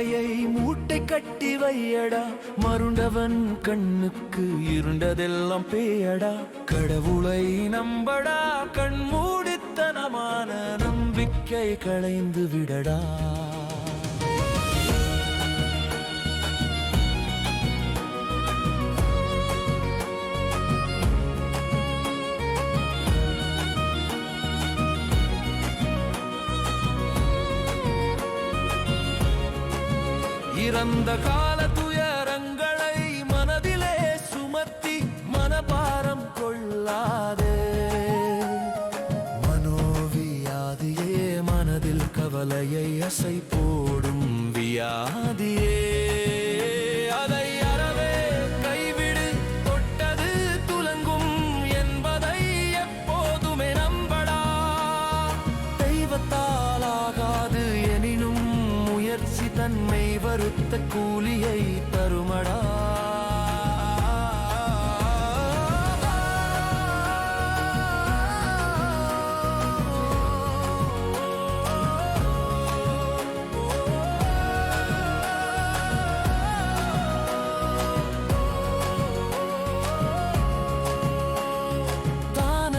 நகையை மூட்டை கட்டி வையடா. மருண்டவன் கண்ணுக்கு இருண்டதெல்லாம் பேயடா. கடவுளை நம்படா. கண்மூடித்தனமான நம்பிக்கை களைந்து விடடா. இறந்த கால துயரங்களை மனதிலே சுமத்தி மனபாரம் கொள்ளாதே. மனோவியாதியே மனதில் கவலையை அசை போடும் வியாதியே. அதை அறவே கைவிடு தொட்டது துலங்கும் என்பதை எப்போதுமே நம்படா. தெய்வத்தாலாகாது தன்னை தன்மை வருத்த கூலியை தருமடா.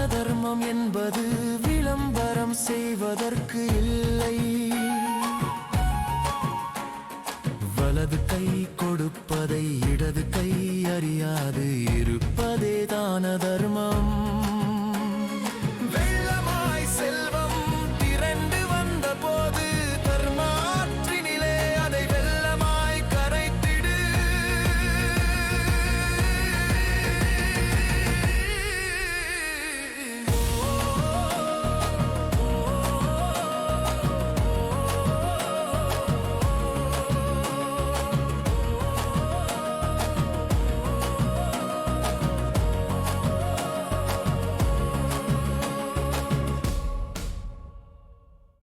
தர்மம் என்பது விளம்பரம் செய்வதற்கு இல்லை. வலது கை கொடுப்பதை இடது கை அறியாது. இருப்பதே தான தர்மம்.